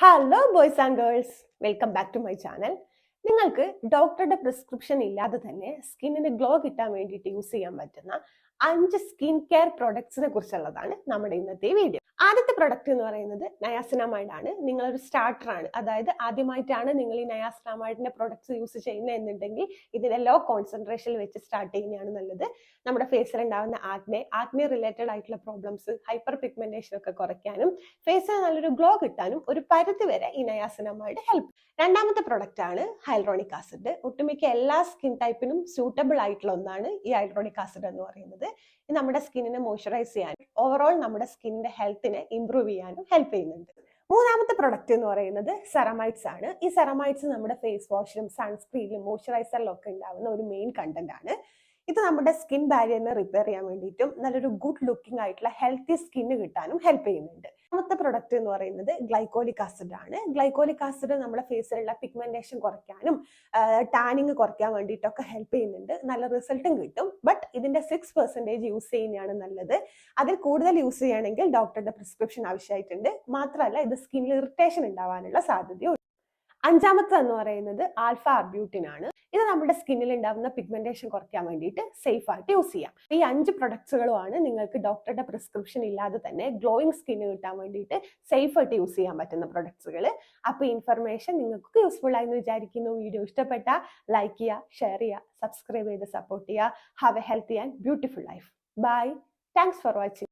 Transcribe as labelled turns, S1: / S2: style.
S1: Hello boys and girls welcome back to my channel നിങ്ങൾക്ക് ഡോക്ടറുടെ prescription ഇല്ലാതെ തന്നെ സ്കിന്നിന് ഗ്ലോ കിട്ടാൻ വേണ്ടിയിട്ട് യൂസ് ചെയ്യാൻ പറ്റുന്ന അഞ്ച് സ്കിൻ കെയർ പ്രൊഡക്ട്സിനെ കുറിച്ചുള്ളതാണ് നമ്മുടെ ഇന്നത്തെ വീഡിയോ ആദ്യത്തെ പ്രൊഡക്റ്റ് എന്ന് പറയുന്നത് നയാസിനാമൈഡ് ആണ്. നിങ്ങളൊരു സ്റ്റാർട്ടർ ആണ്. അതായത് ആദ്യമായിട്ടാണ് നിങ്ങൾ ഈ നയാസിനാമൈഡിന്റെ പ്രൊഡക്ട്സ് യൂസ് ചെയ്യുന്നത് എന്നുണ്ടെങ്കിൽ ഇതിനെ ലോ കോൺസെൻട്രേഷനിൽ വെച്ച് സ്റ്റാർട്ട് ചെയ്യുന്നതാണ് നല്ലത്. നമ്മുടെ ഫേസിൽ ഉണ്ടാകുന്ന ആഗ്നെ ആഗ്നെ റിലേറ്റഡ് ആയിട്ടുള്ള പ്രോബ്ലംസ് ഹൈപ്പർ പിഗ്മെന്റേഷൻ ഒക്കെ കുറയ്ക്കാനും ഫേസിന് നല്ലൊരു ഗ്ലോ കിട്ടാനും ഒരു പരിധി വരെ ഈ നയാസിനാമൈഡ് ഹെൽപ്പ് രണ്ടാമത്തെ പ്രൊഡക്റ്റ് ആണ് ഹൈൽറോണിക് ആസിഡ് ഒട്ടുമിക്ക എല്ലാ സ്കിൻ ടൈപ്പിനും സൂട്ടബിൾ ആയിട്ടുള്ള ഒന്നാണ് ഈ ഹൈൽറോണിക് ആസിഡ് എന്ന് പറയുന്നത്. ഇത് നമ്മുടെ സ്കിന്നിനെ മോയ്സ്ചറൈസ് ചെയ്യാൻ ഓവറോൾ നമ്മുടെ സ്കിന്നിന്റെ ഹെൽത്തിനെ ഇംപ്രൂവ് ചെയ്യാനും ഹെൽപ്പ് ചെയ്യുന്നുണ്ട്. മൂന്നാമത്തെ പ്രൊഡക്റ്റ് എന്ന് പറയുന്നത് സെറമൈറ്റ്സ് ആണ്. ഈ സെറമൈറ്റ്സ് നമ്മുടെ ഫേസ് വാഷിലും സൺസ്ക്രീനിലും മോയ്സ്ചറൈസറിലും ഒക്കെ ഉണ്ടാവുന്ന ഒരു മെയിൻ കണ്ടന്റ് ആണ്. ഇത് നമ്മുടെ സ്കിൻ ബാരിയറിനെ റിപ്പയർ ചെയ്യാൻ വേണ്ടിയിട്ടും നല്ലൊരു ഗുഡ് ലുക്കിംഗ് ആയിട്ടുള്ള ഹെൽത്തി സ്കിന്ന് കിട്ടാനും ഹെൽപ്പ് ചെയ്യുന്നുണ്ട്. രണ്ടാമത്തെ പ്രൊഡക്റ്റ് എന്ന് പറയുന്നത് ഗ്ലൈക്കോലിക് ആസിഡ് ആണ്. ഗ്ലൈക്കോലിക് ആസിഡ് നമ്മുടെ ഫേസിലുള്ള പിഗ്മെന്റേഷൻ കുറയ്ക്കാനും ടാനിങ് കുറയ്ക്കാൻ വേണ്ടിയിട്ടൊക്കെ ഹെൽപ്പ് ചെയ്യുന്നുണ്ട്. നല്ല റിസൾട്ടും കിട്ടും. ബട്ട് ഇതിന്റെ സിക്സ് പെർസെന്റേജ് യൂസ് ചെയ്യുന്നതാണ് നല്ലത്. അതിൽ കൂടുതൽ യൂസ് ചെയ്യുകയാണെങ്കിൽ ഡോക്ടറുടെ പ്രിസ്ക്രിപ്ഷൻ ആവശ്യമായിട്ടുണ്ട്. മാത്രമല്ല ഇത് സ്കിന്നിൽ ഇറിറ്റേഷൻ ഉണ്ടാവാനുള്ള സാധ്യതയുണ്ട്. അഞ്ചാമത്തെ എന്ന് പറയുന്നത് ആൽഫ അബ്യൂട്ടിൻ ആണ്. ഇത് നമ്മുടെ സ്കിന്നിൽ ഉണ്ടാകുന്ന പിഗ്മെന്റേഷൻ കുറയ്ക്കാൻ വേണ്ടിയിട്ട് സേഫ് ആയിട്ട് യൂസ് ചെയ്യാം. ഈ അഞ്ച് പ്രൊഡക്ട്സുകളുമാണ് നിങ്ങൾക്ക് ഡോക്ടറുടെ പ്രിസ്ക്രിപ്ഷൻ ഇല്ലാതെ തന്നെ ഗ്ലോയിങ് സ്കിന്ന് കിട്ടാൻ വേണ്ടിയിട്ട് സേഫ് ആയിട്ട് യൂസ് ചെയ്യാൻ പറ്റുന്ന പ്രൊഡക്ട്സുകൾ അപ്പോൾ ഇൻഫർമേഷൻ നിങ്ങൾക്ക് യൂസ്ഫുൾ ആയി എന്ന് വിചാരിക്കുന്നു. വീഡിയോ ഇഷ്ടപ്പെട്ട ലൈക്ക് ചെയ്യുക ഷെയർ ചെയ്യുക സബ്സ്ക്രൈബ് ചെയ്ത് സപ്പോർട്ട് ചെയ്യുക. Have a healthy and beautiful life bye thanks for watching